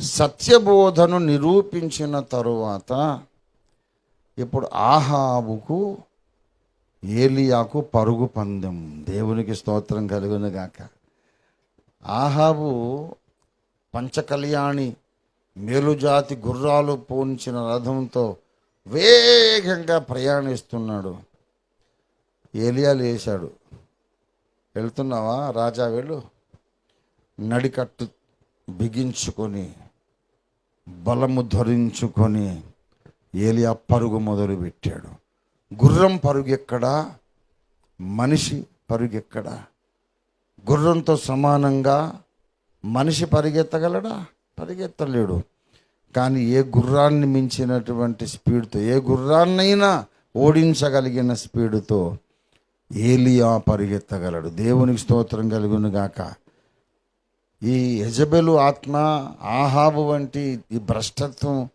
సత్యబోధను నిరూపించిన తరువాత ఇప్పుడు ఆహాబుకు ఏలియాకు పరుగు పందెం దేవునికి స్తోత్రం కలుగునుగాక ఆహాబు పంచకళ్యాణి మేలుజాతి గుర్రాలు పోంచిన రథంతో వేగంగా ప్రయాణిస్తున్నాడు. ఏలియా లేచాడు. వెళ్తున్నావా రాజా వెళ్ళు? నడికట్టు బిగించుకొని బలము ధరించుకొని ఏలియా పరుగు మొదలుపెట్టాడు. గుర్రం పరుగెక్కడా? మనిషి పరుగెక్కడా? గుర్రంతో సమానంగా మనిషి పరిగెత్తగలడా? పరిగెత్తలేడు. కానీ ఏ గుర్రాన్ని మించినటువంటి స్పీడ్తో ఏ గుర్రాన్నైనా ఓడించగలిగిన స్పీడుతో ఏలియా పరిగెత్తగలడు. దేవునికి స్తోత్రం కలుగును గాక. ఈ యజబెలు ఆత్మ ఆహాబు వంటి ఈ భ్రష్టత్వం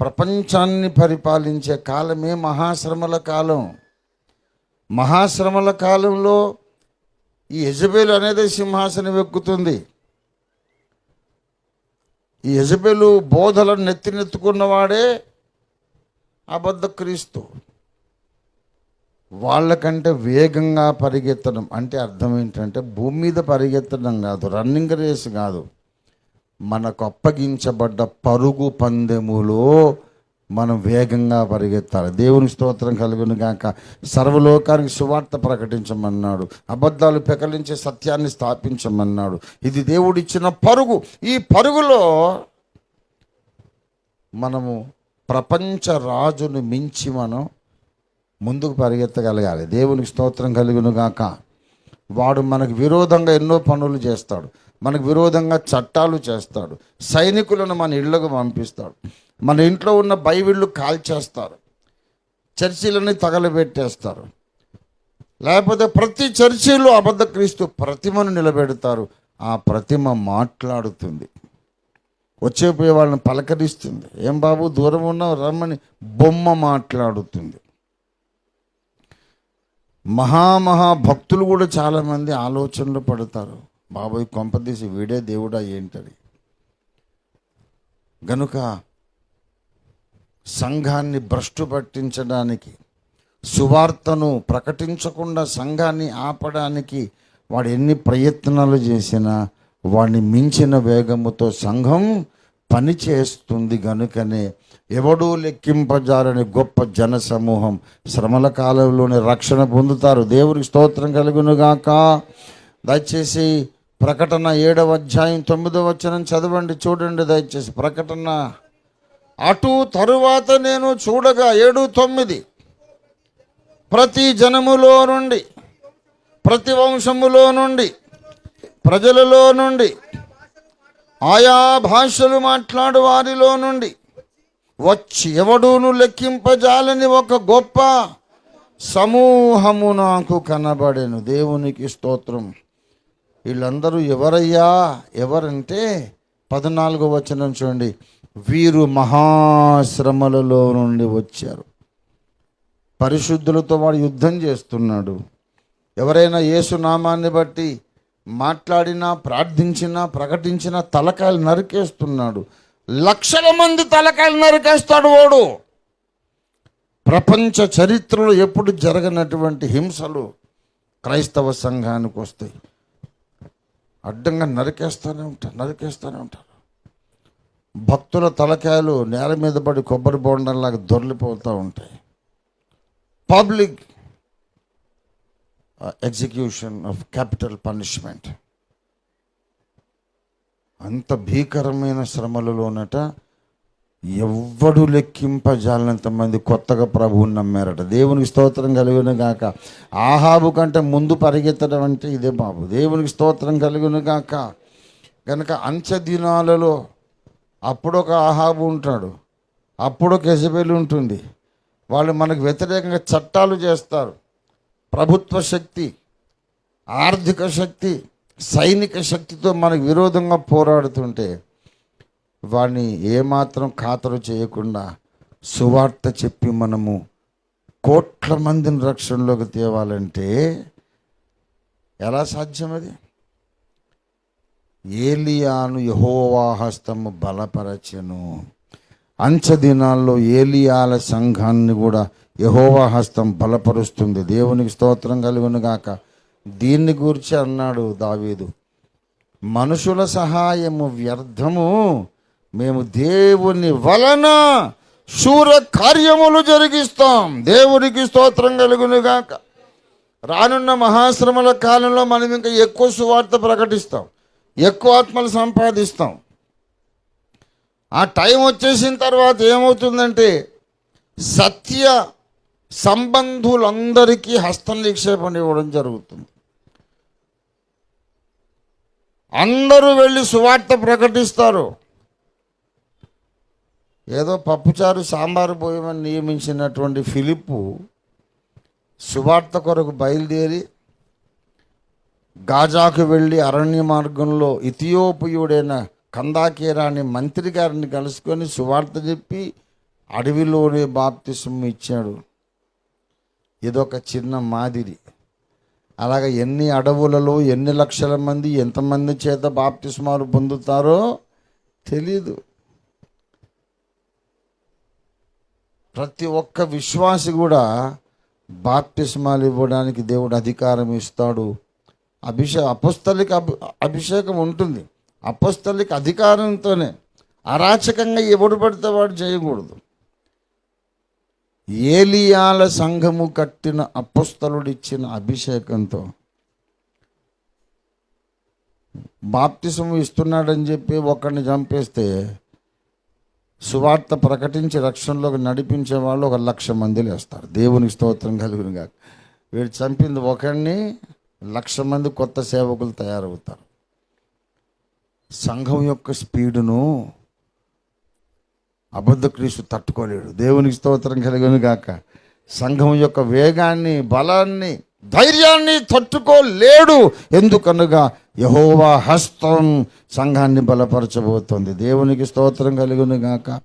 ప్రపంచాన్ని పరిపాలించే కాలమే మహాశ్రమల కాలం. మహాశ్రమల కాలంలో ఈ యజబెలు అనేది సింహాసనం ఎక్కుతుంది. ఈ యజబెలు బోధలను నెత్తినెత్తుకున్నవాడే అబద్ధ క్రీస్తు. వాళ్ళకంటే వేగంగా పరిగెత్తడం అంటే అర్థం ఏంటంటే భూమి మీద పరిగెత్తడం కాదు రన్నింగ్ రేస్ కాదు. మనకు అప్పగించబడ్డ పరుగు పందెములో మనం వేగంగా పరిగెత్తాలి. దేవుని స్తోత్రం కలుగును గాక. సర్వలోకానికి సువార్త ప్రకటించమన్నాడు. అబద్ధాలు పెకలించే సత్యాన్ని స్థాపించమన్నాడు. ఇది దేవుడిచ్చిన పరుగు. ఈ పరుగులో మనము ప్రపంచ రాజును మించి మనం ముందుకు పరిగెత్తగలగాలి. దేవునికి స్తోత్రం కలుగును గాక వాడు మనకు విరోధంగా ఎన్నో పనులు చేస్తాడు. మనకు విరోధంగా చట్టాలు చేస్తాడు. సైనికులను మన ఇళ్ళకు పంపిస్తాడు. మన ఇంట్లో ఉన్న బైబిళ్ళు కాల్చేస్తారు. చర్చిలని తగలబెట్టేస్తారు. లేకపోతే ప్రతి చర్చిలో అబద్ధ క్రీస్తు ప్రతిమను నిలబెడతారు. ఆ ప్రతిమ మాట్లాడుతుంది. వచ్చేపోయే వాళ్ళని పలకరిస్తుంది. ఏం బాబు దూరం ఉన్నావు? రమ్మని. బొమ్మ మాట్లాడుతుంది. మహామహా భక్తులు కూడా చాలామంది ఆలోచనలు పడతారు. బాబాయ్ కొంపదీసి వీడే దేవుడా ఏంటని గనుక సంఘాన్ని భ్రష్టు పట్టించడానికి సువార్తను ప్రకటించకుండా సంఘాన్ని ఆపడానికి వాడు ఎన్ని ప్రయత్నాలు చేసినా వాడిని మించిన వేగముతో సంఘం పని చేస్తుంది గనుకనే ఎవడూ లెక్కింపజారని గొప్ప జన సమూహం శ్రమల కాలంలోనే రక్షణ పొందుతారు. దేవునికి స్తోత్రం కలుగునుగాక. దయచేసి ప్రకటన ఏడవ అధ్యాయం తొమ్మిదవ వచనం చదవండి చూడండి దయచేసి ప్రకటన. అటు తరువాత నేను చూడగా ఏడు తొమ్మిది. ప్రతి జనములో నుండి ప్రతి వంశములో నుండి ప్రజలలో నుండి ఆయా భాషలు మాట్లాడు వారిలో నుండి వచ్చి ఎవడూను లెక్కింపజాలని ఒక గొప్ప సమూహము నాకు కనబడెను. దేవునికి స్తోత్రం. వీళ్ళందరూ ఎవరయ్యా? ఎవరంటే పద్నాలుగో వచనం చూడండి. వీరు మహాశ్రమలలో నుండి వచ్చారు. పరిశుద్ధులతో వాడు యుద్ధం చేస్తున్నాడు. ఎవరైనా యేసు నామాన్ని బట్టి మాట్లాడినా ప్రార్థించినా ప్రకటించినా తలకాయలు నరికేస్తున్నాడు. లక్షల మంది తలకాయలు నరికేస్తాడు వాడు. ప్రపంచ చరిత్రలో ఎప్పుడు జరగనటువంటి హింసలు క్రైస్తవ సంఘానికి వస్తాయి. అడ్డంగా నరికేస్తూనే ఉంటారు నరికేస్తూనే ఉంటారు. భక్తుల తలకాయలు నేల మీద పడి కొబ్బరి బోండంలాగా దొరిలిపోతూ ఉంటాయి. Public execution of capital punishment అంత భీకరమైన శ్రమలలోనట ఎవ్వడు లెక్కింపజాలనంత మంది కొత్తగా ప్రభువుని నమ్మారట. దేవునికి స్తోత్రం కలిగిన గాక. ఆహాబు కంటే ముందు పరిగెత్తడం అంటే ఇదే బాబు. దేవునికి స్తోత్రం కలిగిన గాక. కనుక అంచె దినాలలో అప్పుడొక ఆహాబు ఉంటాడు. అప్పుడొక ఎజబెల్ ఉంటుంది. వాళ్ళు మనకు వ్యతిరేకంగా చట్టాలు చేస్తారు. ప్రభుత్వ శక్తి ఆర్థిక శక్తి సైనిక శక్తితో మనకు విరోధంగా పోరాడుతుంటే వాడిని ఏమాత్రం ఖాతరు చేయకుండా సువార్త చెప్పి మనము కోట్ల మందిని రక్షణలోకి తేవాలంటే ఎలా సాధ్యం అది? ఏలియాను యహోవాహస్తము బలపరచను బలపరచెను. అంచదినాల్లో ఏలియాల సంఘాన్ని కూడా యహోవా హస్తం బలపరుస్తుంది. దేవునికి స్తోత్రం కలుగునుగాక. దీన్ని గురించి అన్నాడు దావీదు. మనుషుల సహాయము వ్యర్థము. మేము దేవుని వలన శూర కార్యములు జరిగిస్తాం. దేవునికి స్తోత్రం కలుగునుగాక. రానున్న మహాశ్రమల కాలంలో మనం ఇంకా ఎక్కువ సువార్త ప్రకటిస్తాం. ఎక్కువ ఆత్మలు సంపాదిస్తాం. ఆ టైం వచ్చేసిన తర్వాత ఏమవుతుందంటే సత్య సంబంధులందరికీ హస్తం నిక్షేపం ఇవ్వడం జరుగుతుంది. అందరూ వెళ్ళి సువార్త ప్రకటిస్తారు. ఏదో పప్పుచారు సాంబారు పోయమని నియమించినటువంటి ఫిలిప్పు సువార్త కొరకు బయలుదేరి గాజాకు వెళ్ళి అరణ్య మార్గంలో ఇథియోపియుడైన కందాకీరాని మంత్రి గారిని కలుసుకొని సువార్త చెప్పి అడవిలోనే బాప్తిసం ఇచ్చాడు. ఇదొక చిన్న మాదిరి. అలాగే ఎన్ని అడవులలో ఎన్ని లక్షల మంది ఎంతమంది చేత బాప్తిస్మాలు పొందుతారో తెలీదు. ప్రతి ఒక్క విశ్వాసి కూడా బాప్తిస్మాలు ఇవ్వడానికి దేవుడు అధికారం ఇస్తాడు. అభిషే అపుస్తలిక అభి అభిషేకం ఉంటుంది. అపస్థలిక అధికారంతోనే అరాచకంగా ఎవడు పడితే వాడు చేయకూడదు. ఏలియాల సంఘము కట్టిన అపస్థలుడిచ్చిన అభిషేకంతో బాప్తిసం ఇస్తున్నాడని చెప్పి ఒకరిని చంపేస్తే సువార్త ప్రకటించి రక్షణలోకి నడిపించే వాళ్ళు ఒక లక్ష మంది లేస్తారు. దేవునికి స్తోత్రం కలుగును కాక వీడు చంపింది ఒకరిని లక్ష మంది కొత్త సేవకులు తయారవుతారు. సంఘం యొక్క స్పీడును అబద్ధ క్రీస్తు తట్టుకోలేడు. దేవునికి స్తోత్రం కలిగను గాక. సంఘం యొక్క వేగాన్ని బలాన్ని ధైర్యాన్ని తట్టుకోలేడు. ఎందుకనగా యహోవా హస్తం సంఘాన్ని బలపరచబోతోంది. దేవునికి స్తోత్రం కలుగును గాక.